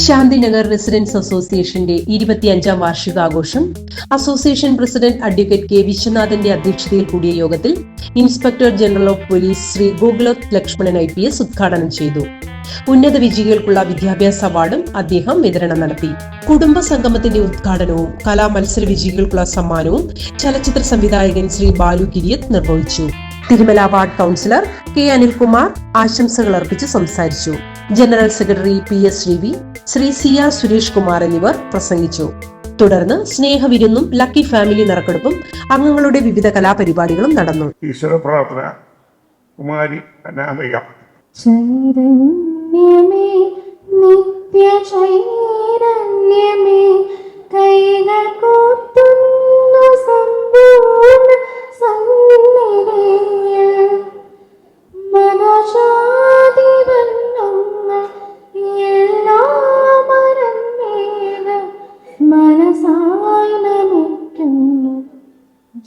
Shanthinagar residence അസോസിയേഷന്റെ ഇരുപത്തിയഞ്ചാം വാർഷികാഘോഷം. അസോസിയേഷൻ പ്രസിഡന്റ് അഡ്വക്കേറ്റ് കെ വിശ്വനാഥന്റെ അധ്യക്ഷതയിൽ കൂടിയ യോഗത്തിൽ inspector general of police Shri Gokuloth Lakshmanan I P S ഉദ്ഘാടനം ചെയ്തു. ഉന്നത വിജയികൾക്കുള്ള വിദ്യാഭ്യാസ അവാർഡും അദ്ദേഹം വിതരണം നടത്തി. കുടുംബ സംഗമത്തിന്റെ ഉദ്ഘാടനവും കലാമത്സര വിജയികൾക്കുള്ള സമ്മാനവും ചലച്ചിത്ര സംവിധായകൻ ശ്രീ ബാലു കിരിയത്ത് നിർവഹിച്ചു. Thirumala ward councillor K Anilkumar ആശംസകൾ അർപ്പിച്ച് സംസാരിച്ചു. General secretary P S Ravi Shri C R Suresh Kumar എന്നിവർ പ്രസംഗിച്ചു. തുടർന്ന് സ്നേഹവിരുന്നും ലക്കി ഫാമിലി നറുക്കെടുപ്പും അംഗങ്ങളുടെ വിവിധ കലാപരിപാടികളും നടന്നു. ഈശ്വര പ്രാർത്ഥന കുമാരി അനാമയ. ചൈതന്യമേ നിത്യ ചൈതന്യമേ കൈകൾ കൂട്ടുന്നു സമ്പൂർണ സന്നിധിയിൽ മനജാതി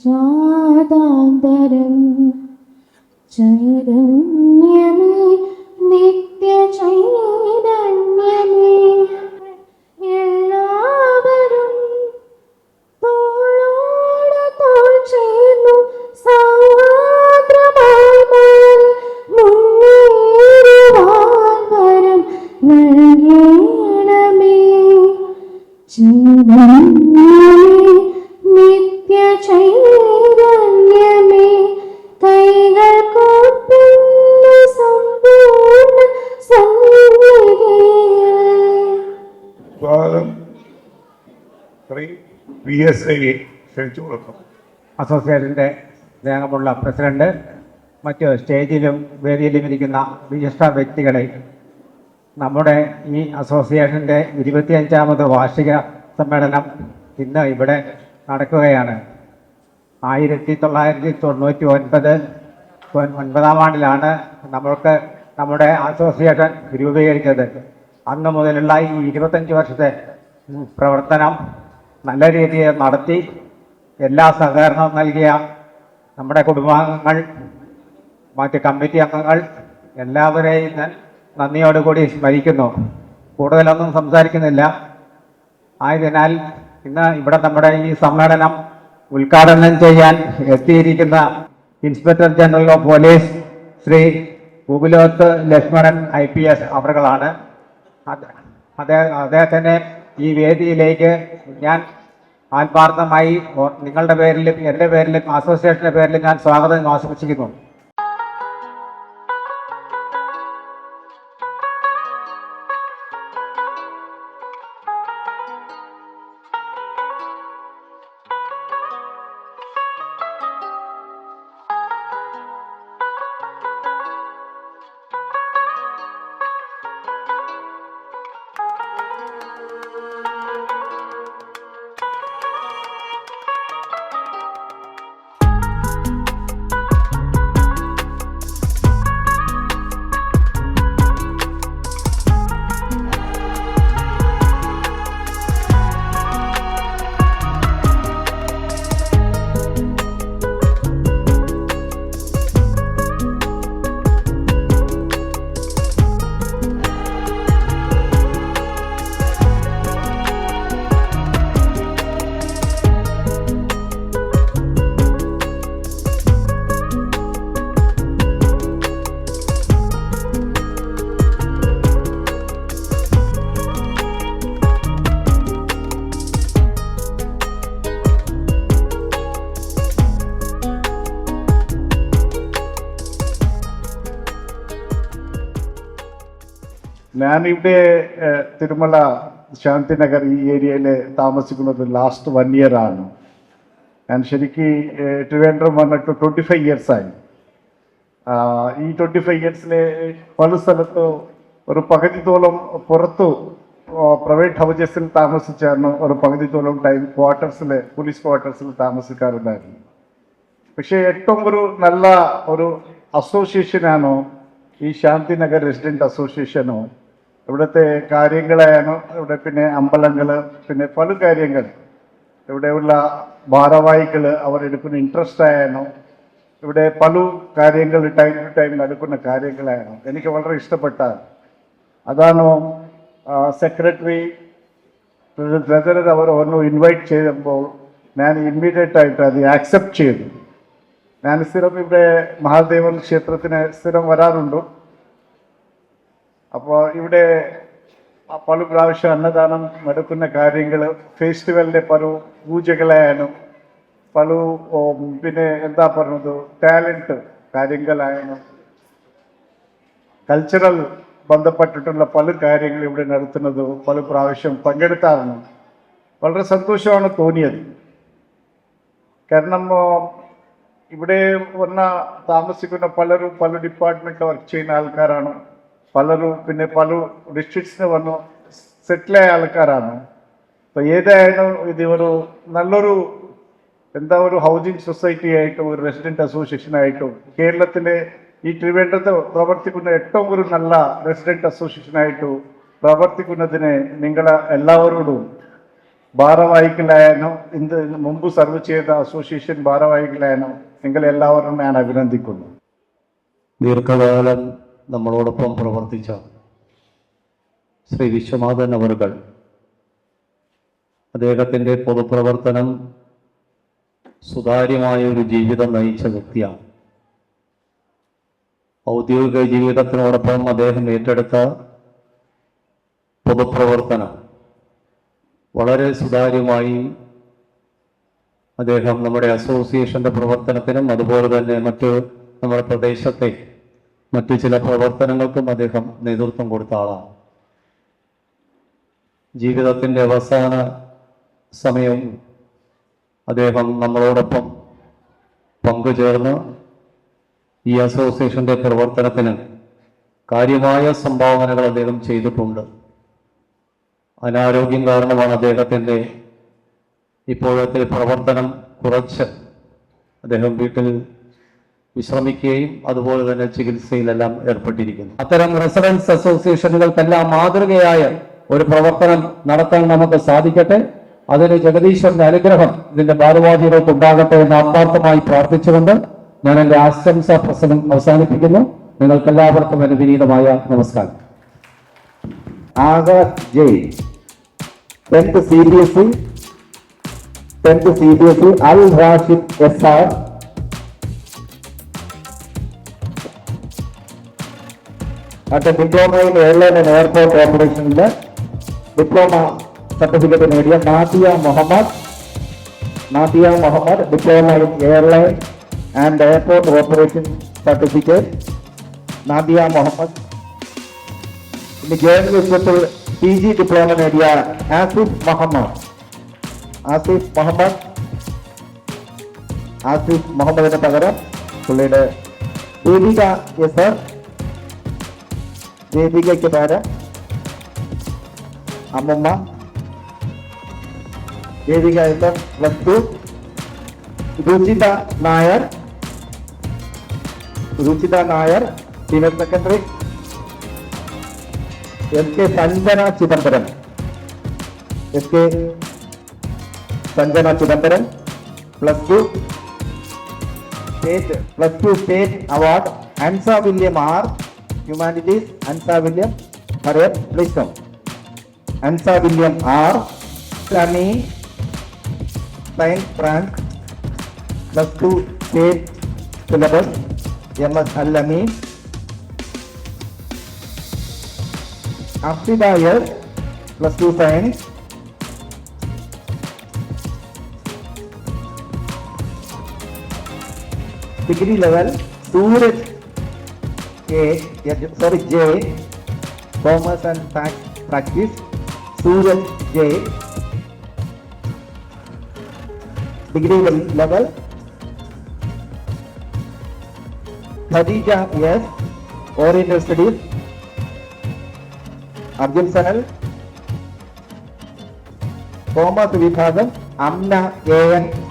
ജാതാന്തരം ചൈതന്യമേ എസ് ഐ ക്ഷണിച്ചു കൊടുക്കും. അസോസിയേഷന്റെ സ്നേഹമുള്ള പ്രസിഡന്റ് മറ്റ് സ്റ്റേജിലും വേദിയിലും ഇരിക്കുന്ന വിശിഷ്ട വ്യക്തികളെ നമ്മുടെ ഈ അസോസിയേഷന്റെ ഇരുപത്തിയഞ്ചാമത് വാർഷിക സമ്മേളനം ഇന്ന് ഇവിടെ നടക്കുകയാണ്. ആയിരത്തി തൊള്ളായിരത്തി തൊണ്ണൂറ്റി ഒൻപത് ഒൻപതാം ആണ്ടിലാണ് നമ്മൾക്ക് നമ്മുടെ അസോസിയേഷൻ രൂപീകരിച്ചത്. അന്ന് മുതലുള്ള ഈ ഇരുപത്തഞ്ച് വർഷത്തെ പ്രവർത്തനം നല്ല രീതിയിൽ നടത്തി എല്ലാ സഹകരണവും നൽകിയ നമ്മുടെ കുടുംബാംഗങ്ങൾ മറ്റ് കമ്മിറ്റി അംഗങ്ങൾ എല്ലാവരെയും ഞാൻ നന്ദിയോടുകൂടി സ്മരിക്കുന്നു. കൂടുതലൊന്നും സംസാരിക്കുന്നില്ല. ആയതിനാൽ ഇന്ന് ഇവിടെ നമ്മുടെ ഈ സമ്മേളനം ഉദ്ഘാടനം ചെയ്യാൻ എത്തിയിരിക്കുന്ന inspector general of police Shri Guguloth Lakshmanan I P S അവറുകളാണ് അത് അദ്ദേഹത്തിനെ ഈ വേദിയിലേക്ക് ഞാൻ ആത്മാർത്ഥമായി നിങ്ങളുടെ പേരിലും എന്റെ പേരിലും അസോസിയേഷന്റെ പേരിലും ഞാൻ സ്വാഗതം ആശംസിക്കുന്നു. ഞാനിവിടെ തിരുമല ശാന്തിനഗർ ഈ ഏരിയയിൽ താമസിക്കുന്നത് ലാസ്റ്റ് വൺ ഇയർ ആണ്. ഞാൻ ശരിക്ക് ട്രിവാൻഡ്രം വന്നിട്ട് ട്വന്റി ഫൈവ് ഇയേഴ്സായി ഈ ട്വന്റി ഫൈവ് ഇയേഴ്സിൽ പല സ്ഥലത്ത് ഒരു പകുതിത്തോളം പുറത്തു പ്രൈവറ്റ് ഹൗസസിൽ താമസിച്ചായിരുന്നു ഒരു പകുതിത്തോളം ടൈം ക്വാർട്ടേഴ്സിൽ പോലീസ് ക്വാർട്ടേഴ്സിൽ താമസിക്കാറുണ്ടായിരുന്നു പക്ഷേ ഏറ്റവും ഒരു നല്ല ഒരു അസോസിയേഷനാണോ ഈ ശാന്തിനഗർ റെസിഡന്റ് അസോസിയേഷനോ ഇവിടുത്തെ കാര്യങ്ങളാണ് ഇവിടെ പിന്നെ അമ്പലങ്ങൾ പിന്നെ പല കാര്യങ്ങൾ ഇവിടെയുള്ള ഭാരവാഹികൾ അവർ എടുക്കുന്ന ഇൻട്രസ്റ്റ് ആയാനോ ഇവിടെ പല കാര്യങ്ങൾ ടൈം ടു ടൈം നടക്കുന്ന കാര്യങ്ങളായാലും എനിക്ക് വളരെ ഇഷ്ടപ്പെട്ട അതാണ് സെക്രട്ടറി ട്രഷറർ അവർ ഒന്ന് ഇൻവൈറ്റ് ചെയ്യുമ്പോൾ ഞാൻ ഇമ്മീഡിയറ്റ് ആയിട്ട് അത് ആക്സെപ്റ്റ് ചെയ്തു. ഞാൻ സ്ഥിരം ഇവിടെ മഹാദേവൻ ക്ഷേത്രത്തിന് സ്ഥിരം വരാറുണ്ട്. അപ്പോൾ ഇവിടെ പല പ്രാവശ്യം അന്നദാനം നടക്കുന്ന കാര്യങ്ങൾ ഫെസ്റ്റിവലിന്റെ പല പൂജകളായാലും പല പിന്നെ എന്താ പറഞ്ഞത് ടാലന്റ് കാര്യങ്ങളായാലും കൾച്ചറൽ ബന്ധപ്പെട്ടിട്ടുള്ള പല കാര്യങ്ങൾ ഇവിടെ നടത്തുന്നത് പല പ്രാവശ്യം പങ്കെടുത്താറുണ്ട്. വളരെ സന്തോഷമാണ് തോന്നിയത്. കാരണം ഇവിടെ വന്ന താമസിക്കുന്ന പലരും പല ഡിപ്പാർട്ട്മെന്റിൽ വർക്ക് ചെയ്യുന്ന ആൾക്കാരാണ്. പലരും പിന്നെ പല ഡിസ്ട്രിക്ട്സിന് വന്നു സെറ്റിലായ ആൾക്കാരാണ്. അപ്പൊ ഏതായാലും ഇത് ഒരു നല്ലൊരു എന്താ ഒരു ഹൗസിംഗ് സൊസൈറ്റി ആയിട്ടും ഒരു റെസിഡന്റ് അസോസിയേഷൻ ആയിട്ടും കേരളത്തിലെ ഈ ട്രിവേണ്ടത്ത് പ്രവർത്തിക്കുന്ന ഏറ്റവും ഒരു നല്ല റെസിഡന്റ് അസോസിയേഷൻ ആയിട്ടും പ്രവർത്തിക്കുന്നതിന് നിങ്ങൾ എല്ലാവരോടും ഭാരവാഹികളായാലും ഇന്ന് മുമ്പ് സർവ് ചെയ്ത അസോസിയേഷൻ ഭാരവാഹികളായാലും നിങ്ങൾ എല്ലാവരും ഞാൻ അഭിനന്ദിക്കുന്നു. ദീർഘകാലം നമ്മളോടൊപ്പം പ്രവർത്തിച്ച ശ്രീ വിശ്വനാഥൻ അവറുകൾ അദ്ദേഹത്തിന്റെ പൊതുപ്രവർത്തനം സുതാര്യമായ ഒരു ജീവിതം നയിച്ച വ്യക്തിയാണ്. ഔദ്യോഗിക ജീവിതത്തിനോടൊപ്പം അദ്ദേഹം ഏറ്റെടുത്ത പൊതുപ്രവർത്തനം വളരെ സുതാര്യമായി അദ്ദേഹം നമ്മുടെ അസോസിയേഷന്റെ പ്രവർത്തനത്തിനും അതുപോലെ തന്നെ മറ്റ് നമ്മുടെ പ്രദേശത്തെ മറ്റു ചില പ്രവർത്തനങ്ങൾക്കും അദ്ദേഹം നേതൃത്വം കൊടുത്ത ആളാണ്. ജീവിതത്തിന്റെ അവസാന സമയം അദ്ദേഹം നമ്മളോടൊപ്പം പങ്കുചേർന്ന് ഈ അസോസിയേഷന്റെ പ്രവർത്തനത്തിന് കാര്യമായ സംഭാവനകൾ അദ്ദേഹം ചെയ്തിട്ടുണ്ട്. അനാരോഗ്യം കാരണമാണ് അദ്ദേഹത്തിന്റെ ഇപ്പോഴത്തെ പ്രവർത്തനം കുറച്ച് അദ്ദേഹം വീട്ടിൽ വിശ്രമിക്കുകയും അതുപോലെ തന്നെ ചികിത്സയിലെല്ലാം ഏർപ്പെട്ടിരിക്കുന്നു. അത്തരം റെസിഡൻസ് അസോസിയേഷനുകൾക്കെല്ലാം മാതൃകയായ ഒരു പ്രവർത്തനം നടത്താൻ നമുക്ക് സാധിക്കട്ടെ. അതിന് ജഗദീശ്വരന്റെ അനുഗ്രഹം ഇതിന്റെ ഭാരവാഹികൾക്ക് ഉണ്ടാകട്ടെ എന്ന് ആത്മാർത്ഥമായി പ്രാർത്ഥിച്ചുകൊണ്ട് ഞാൻ എന്റെ ആശംസ പ്രസംഗം അവസാനിപ്പിക്കുന്നു. നിങ്ങൾക്കെല്ലാവർക്കും എന്റെ വിനീതമായ നമസ്കാരം. Akash Jay. Tenth C B S E tenth C B S E Al Rashid S R മറ്റേ diploma in airline and airport ഓപ്പറേഷനിൽ diploma certificate നേടിയ Nadia Muhammad Nadia Muhammad diploma in airline and airport operation certificate Nadia Muhammad ഇനി ജേർണലിസത്തിൽ P G diploma നേടിയ ആസിഫ് മുഹമ്മദ് ആസിഫ് മുഹമ്മദ് ആസിഫ് മുഹമ്മദിന് പകരം പുള്ളിയുടെ Deepika S R ദീപികയ്ക്ക് പകരം അമ്മമ്മ Deepika S R plus two Ruchitha Nair Ruchitha Nair senior secretary S K Sanjana Chidambaram S K Sanjana Chidambaram plus two state plus two state award Ansa William R Humanities, Ansa William, Harriet please come. Ansa William R, Sunny Saint Frank, plus two state syllabus, MS Alami Afri Dyer plus two science, degree level, Suraj K, yeah, sorry, J, Thomas and Practice, Suraj J, degree level, Khadija S, Oriental Studies, Arjun Sanal, Thomas Vithagam, Amna A.N.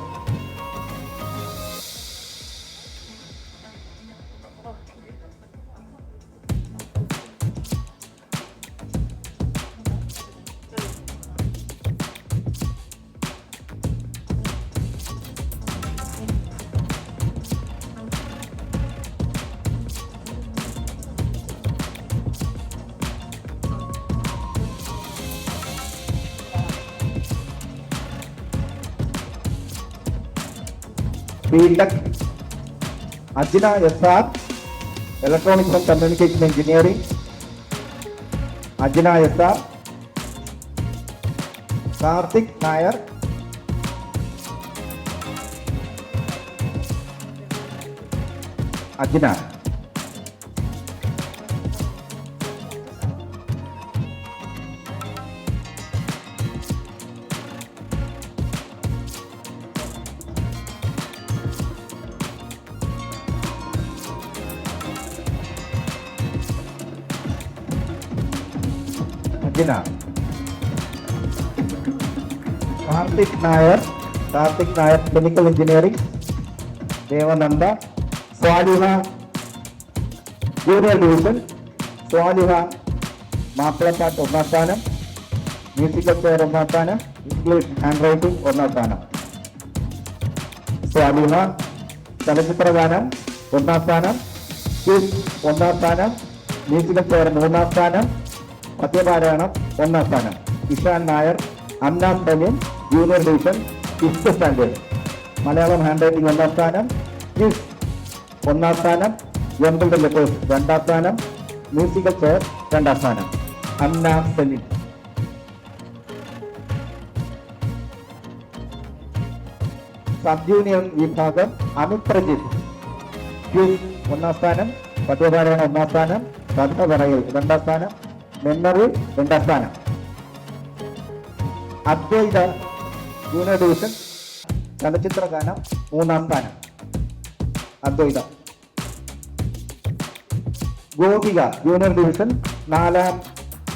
B Tech Ajna S R electronics and communication engineering Ajna S R Karthik Nair. Ajna. Karthik Nair Karthik Nair chemical engineering Devananda Swaliha junior division Swaliha മാപ്പിളപ്പാട്ട് ഒന്നാം സ്ഥാനം musical chair ഒന്നാം സ്ഥാനം English handwriting ഒന്നാം സ്ഥാനം. സ്വാലിഹ ചലച്ചിത്രഗാനം ഒന്നാം സ്ഥാനം quiz ഒന്നാം സ്ഥാനം മ്യൂസിക്കൽ ചെയർ മൂന്നാം സ്ഥാനം പദ്യപാരായണം ഒന്നാം സ്ഥാനം. Ishan Nair Annam Saleem junior division fifth standard Malayalam handwriting ഒന്നാം സ്ഥാനം ക്വിസ് ഒന്നാം സ്ഥാനം എംബിൾഡ് ലെറ്റേഴ്സ് രണ്ടാം സ്ഥാനം മ്യൂസിക്കൽ ചെയർ രണ്ടാം സ്ഥാനം. അന്ന സലീം സബ് ജൂനിയർ വിഭാഗം അമിത് പ്രജിത് ഒന്നാം സ്ഥാനം പദ്യപാരായണം ഒന്നാം സ്ഥാനം കഥ പറയൽ രണ്ടാം സ്ഥാനം മെമ്മറി രണ്ടാം സ്ഥാനം. അദ്വൈത ജൂനിയർ ഡിവിഷൻ ചലച്ചിത്ര ഗാനം. മൂന്നാം സ്ഥാനം അദ്വൈതം. ഗോപിക ജൂനിയർ ഡിവിഷൻ നാലാം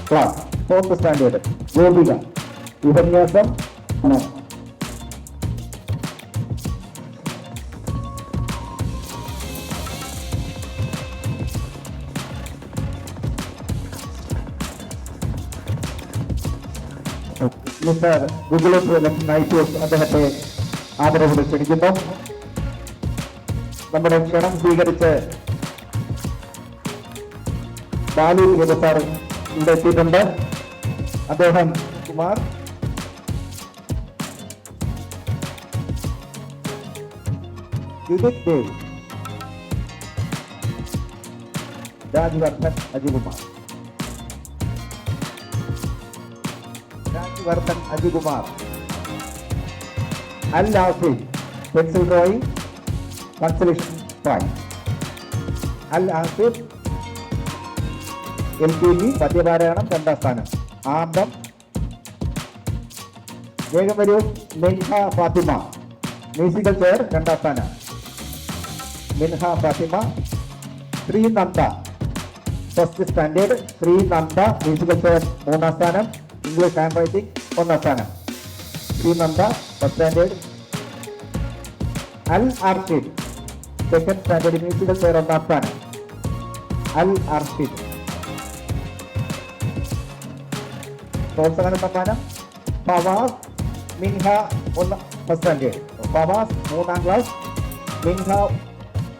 ക്ലാസ് ഫോർത്ത് സ്റ്റാൻഡേർഡ് ഗോപിക ഉപന്യാസം ആണ്. മിസ്റ്റർ ഗുഗുലത്ത് നൈറ്റോസ് അദ്ദേഹത്തെ ആദരവോടെ ക്ഷണിക്കുന്നു. നമ്മുടെ ക്ഷണം സ്വീകരിച്ച് ബാലു ഗുരുസാർ ഇവിടെ എത്തിയിട്ടുണ്ട്. അദ്ദേഹം Kumar. Dev. Rajvardhan Ajikumar. Rajvardhan Ajikumar. Al Asif pencil drawing consolation prize Al Asif L P G പദ്യപാരായണം രണ്ടാം സ്ഥാനം. ആമ്പം വേഗം വരൂ മിൻഹ ഫാത്തിമ. മ്യൂസിക്കൽ ചെയർ രണ്ടാം സ്ഥാനം. Minha Fathima Sreenanda first standard Sreenanda musical chair മൂന്നാം സ്ഥാനം. ഇംഗ്ലീഷ് ഹാൻഡ് റൈറ്റിംഗ് ഒന്നാം സ്ഥാനം. Sreenanda first standard Al Arshid second standard musical chair ഒന്നാം സ്ഥാനം. അൽ ആർഷിദ് പ്രോത്സാഹന സമ്മാനം ഫവാസ് മിൻഹ ഒന്ന് ഫസ്റ്റ് സ്റ്റാൻഡേർഡ് ഫവാസ് മൂന്നാം ക്ലാസ് മിൻഹ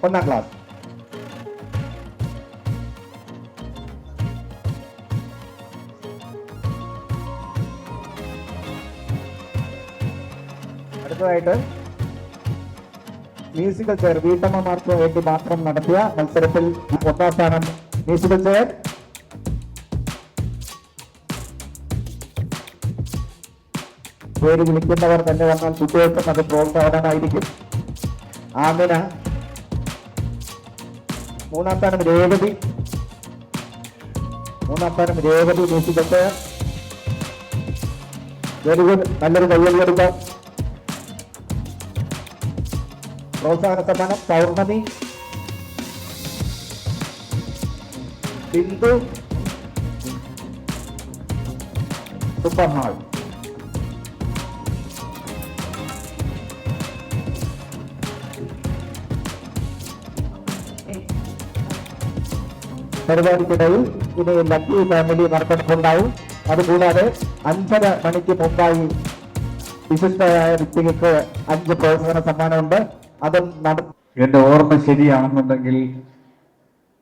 ഒന്നാം ക്ലാസ് അടുത്തതായിട്ട് മ്യൂസിക്കൽ ചെയർ വീട്ടമ്മമാർക്ക് വേണ്ടി മാത്രം നടത്തിയ മത്സരത്തിൽ ഒന്നാം സ്ഥാനം മ്യൂസിക്കൽ ചെയർ പേര് വിളിക്കുന്നവർ തന്നെ വന്നാൽ കുട്ടികൾക്കും അത് പ്രോത്സാഹനമായിരിക്കും. ആമിന. മൂന്നാം സ്ഥാനം രേവതി. മൂന്നാം സ്ഥാനം Revathi musical chair very good. നല്ലൊരു കയ്യിൽ കൊടുക്കാം പ്രോത്സാഹന സമ്മാനം പൗർണമി. ബിന്ദു. സൂപ്പർ ഹാൾ പരിപാടിക്കിടയിൽ ഇനി ലക്കി ഫാമിലി നടക്കുന്നുണ്ടാവും അതുകൂടാതെ അഞ്ചര മണിക്ക് മുമ്പായി വിശിഷ്ടരായ വ്യക്തികൾക്ക് അഞ്ച് പ്രോത്സാഹന സമ്മാനമുണ്ട്. അതും നട എന്റെ ഓർമ്മ ശരിയാണെന്നുണ്ടെങ്കിൽ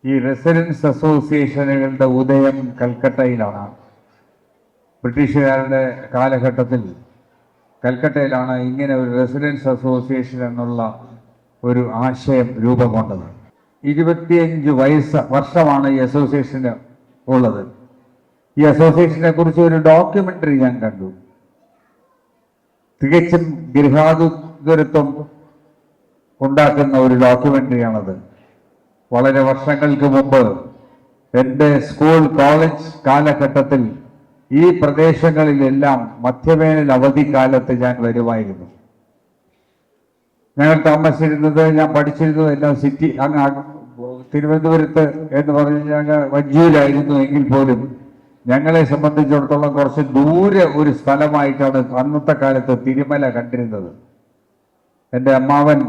ഈ റെസിഡൻസ് അസോസിയേഷനുകളുടെ ഉദയം കൽക്കട്ടയിലാണ്. ബ്രിട്ടീഷുകാരുടെ കാലഘട്ടത്തിൽ കൽക്കട്ടയിലാണ് ഇങ്ങനെ ഒരു റെസിഡൻസ് അസോസിയേഷൻ എന്നുള്ള ഒരു ആശയം രൂപം കൊണ്ടത് ഇരുപത്തിയഞ്ച് വയസ്സ് വർഷമാണ് ഈ അസോസിയേഷന് ഉള്ളത്. ഈ അസോസിയേഷനെ കുറിച്ച് ഒരു ഡോക്യുമെന്ററി ഞാൻ കണ്ടു. തികച്ചും ഗൃഹാതുരത്വം ഉണ്ടാക്കുന്ന ഒരു ഡോക്യുമെന്ററിയാണത്. വളരെ വർഷങ്ങൾക്ക് മുമ്പ് എന്റെ സ്കൂൾ കോളേജ് കാലഘട്ടത്തിൽ ഈ പ്രദേശങ്ങളിലെല്ലാം മധ്യവേനൽ അവധിക്കാലത്ത് ഞാൻ വരുമായിരുന്നു. ഞങ്ങൾ താമസിച്ചിരുന്നത് ഞാൻ പഠിച്ചിരുന്നത് എല്ലാം സിറ്റി അങ്ങ് തിരുവനന്തപുരത്ത് എന്ന് പറഞ്ഞ് ഞങ്ങൾ വഞ്ചിയിലായിരുന്നു എങ്കിൽ പോലും ഞങ്ങളെ സംബന്ധിച്ചിടത്തോളം കുറച്ച് ദൂരെ ഒരു സ്ഥലമായിട്ടാണ് അന്നത്തെ കാലത്ത് തിരുമല കണ്ടിരുന്നത്. എന്റെ അമ്മാവൻ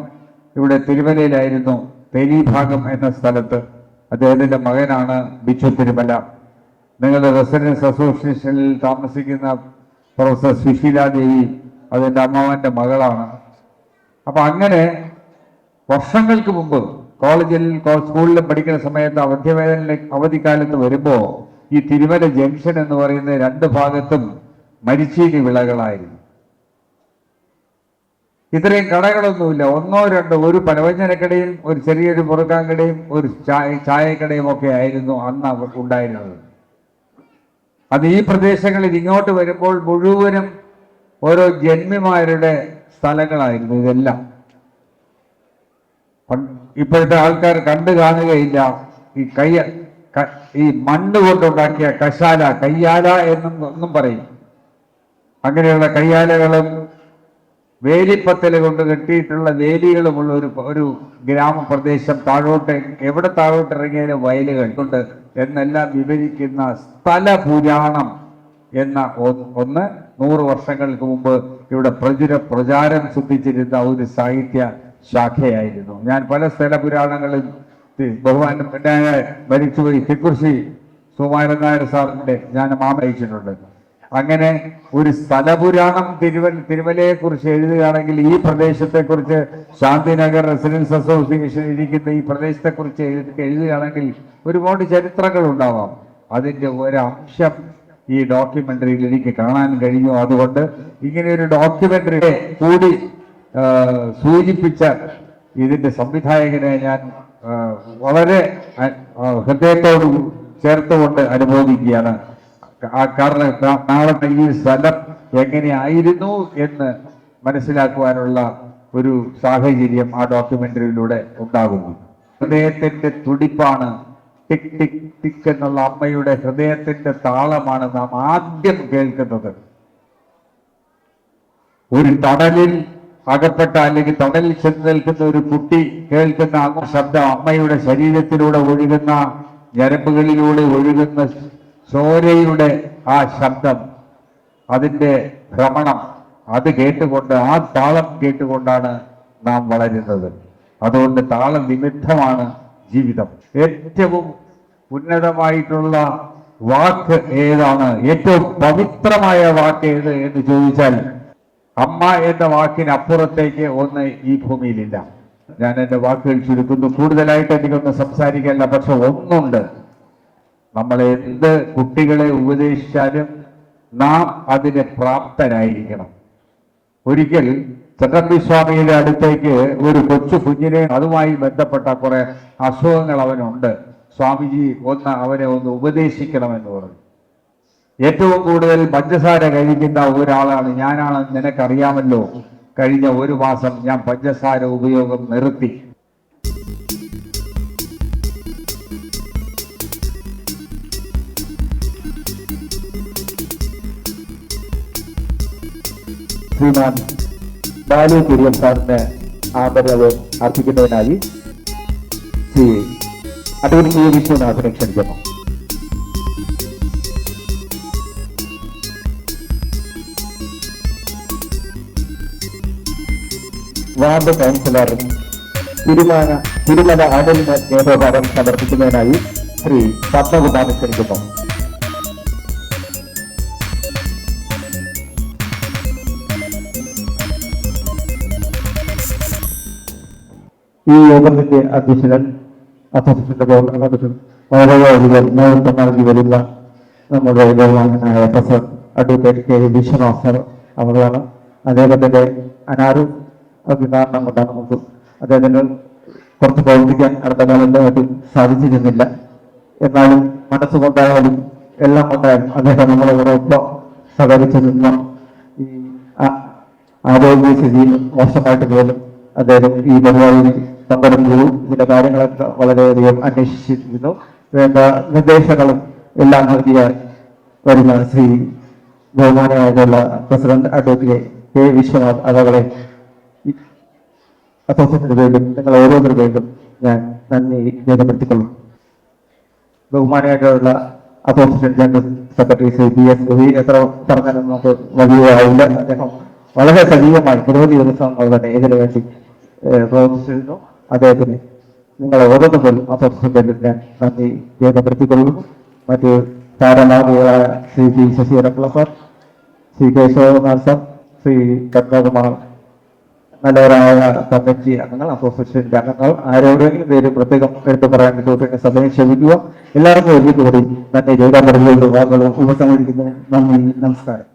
ഇവിടെ തിരുമലയിലായിരുന്നു പെരിഭാഗം എന്ന സ്ഥലത്ത്. അദ്ദേഹത്തിന്റെ മകനാണ് ബിച്ചു തിരുമല. നിങ്ങളുടെ റെസിഡൻസ് അസോസിയേഷനിൽ താമസിക്കുന്ന പ്രൊഫസർ സുശീല ദേവി അതെന്റെ അമ്മാവന്റെ മകളാണ്. അപ്പൊ അങ്ങനെ വർഷങ്ങൾക്ക് മുമ്പ് കോളേജിൽ സ്കൂളിൽ പഠിക്കുന്ന സമയത്ത് അവധിവേദന അവധിക്കാലത്ത് വരുമ്പോൾ ഈ തിരുമല ജംഗ്ഷൻ എന്ന് പറയുന്ന രണ്ട് ഭാഗത്തും മരിച്ചീനി വിളകളായിരുന്നു. ഇത്രയും കടകളൊന്നുമില്ല. ഒന്നോ രണ്ടോ ഒരു പലവ്യഞ്ജനക്കടയും ഒരു ചെറിയൊരു മുറുക്കാൻകടയും ഒരു ചായ ചായക്കടയും ഒക്കെ ആയിരുന്നു അന്ന് ഉണ്ടായിരുന്നത്. അത് ഈ പ്രദേശങ്ങളിൽ ഇങ്ങോട്ട് വരുമ്പോൾ മുഴുവനും ഓരോ ജന്മിമാരുടെ സ്ഥലങ്ങളായിരുന്നു ഇതെല്ലാം. ഇപ്പോഴത്തെ ആൾക്കാർ കണ്ടു കാണുകയില്ല. ഈ കയ്യ ഈ മണ്ണ് കൊണ്ടുണ്ടാക്കിയ കശാല കയ്യാല എന്നും ഒന്നും പറയും. അങ്ങനെയുള്ള കയ്യാലകളും വേലിപ്പത്തല കൊണ്ട് കെട്ടിയിട്ടുള്ള വേലികളുമുള്ള ഒരു ഒരു ഗ്രാമപ്രദേശം താഴോട്ട് എവിടെ താഴോട്ട് ഇറങ്ങിയാലും വയലുകൾ ഉണ്ട് എന്നെല്ലാം വിവരിക്കുന്ന സ്ഥല പുരാണം എന്ന ഒന്ന് നൂറ് വർഷങ്ങൾക്ക് മുമ്പ് ഇവിടെ പ്രചുര പ്രചാരം സിദ്ധിച്ചിരുന്ന ഒരു സാഹിത്യ ശാഖയായിരുന്നു. ഞാൻ പല സ്ഥല പുരാണങ്ങളിൽ ബഹുമാൻ മരിച്ചുപോയി. തിക്കുറിശി സുമാരൻ നായർ സാറിന്റെ ഞാൻ മാമയിച്ചിട്ടുണ്ട് അങ്ങനെ ഒരു സ്ഥലപുരാണം തിരുവൽ തിരുമലയെ കുറിച്ച് എഴുതുകയാണെങ്കിൽ ഈ പ്രദേശത്തെ കുറിച്ച് ശാന്തിനഗർ റെസിഡൻസ് അസോസിയേഷൻ ഇരിക്കുന്ന ഈ പ്രദേശത്തെ കുറിച്ച് എഴുതുകയാണെങ്കിൽ ഒരുപാട് ചരിത്രങ്ങൾ ഉണ്ടാവാം അതിന്റെ ഒരംശം ഈ ഡോക്യുമെന്ററിയിൽ എനിക്ക് കാണാൻ കഴിഞ്ഞു. അതുകൊണ്ട് ഇങ്ങനെ ഒരു ഡോക്യുമെന്ററി കൂടി സൂചിപ്പിച്ച ഇതിന്റെ സംവിധായകനെ ഞാൻ വളരെ ഹൃദയത്തോടു ചേർത്തുകൊണ്ട് അനുമോദിക്കുകയാണ്. ആ കാരണം ഈ സ്ഥലം എങ്ങനെയായിരുന്നു എന്ന് മനസ്സിലാക്കുവാനുള്ള ഒരു സാഹചര്യം ആ ഡോക്യുമെന്ററിയിലൂടെ ഉണ്ടാകുന്നു. ഹൃദയത്തിന്റെ തുടിപ്പാണ് ടിക് ടിക് ടിക് എന്നുള്ള അമ്മയുടെ ഹൃദയത്തിന്റെ താളമാണ് നാം ആദ്യം കേൾക്കുന്നത്. ഒരു തടലിൽ അകപ്പെട്ട അല്ലെങ്കിൽ തടലിൽ ചെന്ന് നിൽക്കുന്ന ഒരു കുട്ടി കേൾക്കുന്ന ശബ്ദം അമ്മയുടെ ശരീരത്തിലൂടെ ഒഴുകുന്ന ഞരമ്പുകളിലൂടെ ഒഴുകുന്ന ചോരയുടെ ആ ശബ്ദം അതിന്റെ ഭ്രമണം അത് കേട്ടുകൊണ്ട് ആ താളം കേട്ടുകൊണ്ടാണ് നാം വളരുന്നത്. അതുകൊണ്ട് താളം നിമിത്തമാണ് ജീവിതം. ഏറ്റവും ഉന്നതമായിട്ടുള്ള വാക്ക് ഏതാണ്? ഏറ്റവും പവിത്രമായ വാക്ക് ഏത് എന്ന് ചോദിച്ചാൽ അമ്മ എന്ന വാക്കിനപ്പുറത്തേക്ക് ഒന്ന് ഈ ഭൂമിയിലില്ല. ഞാൻ എന്റെ വാക്കുകൾ ചുരുക്കുന്നു. കൂടുതലായിട്ട് എനിക്കൊന്ന് സംസാരിക്കാനില്ല പക്ഷെ ഒന്നുണ്ട്. നമ്മൾ എന്ത് കുട്ടികളെ ഉപദേശിച്ചാലും നാം അതിന് പ്രാപ്തനായിരിക്കണം ഒരിക്കൽ ചട്ടമ്പി സ്വാമിയുടെ അടുത്തേക്ക് ഒരു കൊച്ചു കുഞ്ഞിനെ അതുമായി ബന്ധപ്പെട്ട കുറെ അസുഖങ്ങൾ അവനുണ്ട്. സ്വാമിജി ഒന്ന് അവനെ ഒന്ന് ഉപദേശിക്കണമെന്ന് പറഞ്ഞു. ഏറ്റവും കൂടുതൽ പഞ്ചസാര കഴിക്കുന്ന ഒരാളാണ് ഞാനാണ് നിനക്കറിയാമല്ലോ. കഴിഞ്ഞ ഒരു മാസം ഞാൻ പഞ്ചസാര ഉപയോഗം നിർത്തി. ശ്രീമാൻ ബാലു കുര്യൻ സാറിന് ആദരവ് അർപ്പിക്കുന്നതിനായി ശ്രീ അടൂർ ഇ വിശ്വനാഥനെ ക്ഷണിക്കുന്നു. വാർഡ് കൗൺസിലർ തിരുമാന തിരുമല അടലിന് നേതൃഭാരം സമർപ്പിക്കുന്നതിനായി ശ്രീ പത്മകുമാരൻ ക്ഷണിക്കുന്നു. ഈ യോഗത്തിന്റെ അധ്യക്ഷനൻ അധ്യക്ഷന്റെ അധ്യക്ഷൻ വളരെയധികം നേതൃത്വം നൽകി വരുന്ന നമ്മുടെ ബഹുമാനായ professor advocate K. Vishwanath sir അവരാണ് അദ്ദേഹത്തിന്റെ അനാരും അഭിമാനം കൊണ്ടാണ് നമുക്ക് അദ്ദേഹത്തിന് പുറത്ത് പ്രവർത്തിക്കാൻ അടുത്ത കാലത്തായിട്ട് സാധിച്ചിരുന്നില്ല. എന്നാലും മനസ്സുകൊണ്ടായാലും എല്ലാം കൊണ്ടായാലും അദ്ദേഹം നമ്മളോടൊപ്പം സഹകരിച്ചു നിന്ന ഈ ആരോഗ്യസ്ഥിതി മോശമായിട്ട് പോലും അദ്ദേഹം ഈ പരിപാടിയിൽ പങ്കെടുക്കുകയും ഇതിന്റെ കാര്യങ്ങളൊക്കെ വളരെയധികം അന്വേഷിച്ചിരുന്നു. വേണ്ട നിർദ്ദേശങ്ങളും എല്ലാം നൽകിയ വരുന്ന ശ്രീ ബഹുമാനായിട്ടുള്ള പ്രസിഡന്റ് അഡ്വക്കേറ്റ് കെ വിശ്വനാഥ് അവകളെ ഈ അസോസിയേഷന്റെ പേരിലും നിങ്ങൾ ഓരോരുത്തരുടെ വേണ്ടും ഞാൻ നന്ദി രേഖപ്പെടുത്തിക്കൊള്ളും ബഹുമാനായിട്ടുള്ള association general secretary Shri P S Ravi എത്ര പറഞ്ഞാലും നമുക്ക് വലിയതാവില്ല അദ്ദേഹം വളരെ സജീവമായി നിരവധി ദിവസങ്ങൾ തന്നെ ഇതിനു വേണ്ടി പ്രവർത്തിച്ചിരുന്നു. അദ്ദേഹത്തിന് നിങ്ങൾ ഓരോന്ന് ഞാൻ നന്ദി രേഖപ്പെടുത്തിക്കൊള്ളുന്നു. മറ്റ് താരനാഥികളായ Shri P Sasidharapillai sir Shri Keshavanath sir Shri Karunakumar നല്ലവരായ കമ്മിറ്റി അംഗങ്ങൾ അസോസിയേഷന്റെ അംഗങ്ങൾ ആരോടെങ്കിലും പേര് പ്രത്യേകം എടുത്തു പറയാൻ പറ്റുമെങ്കിൽ സഭയെ ക്ഷമിക്കുക. എല്ലാവർക്കും ഒരിക്കൽ കൂടി നന്ദി ജോലികളുടെ വാക്കുകളും ഉപസംഹരിക്കുന്നു നന്ദി നമസ്കാരം.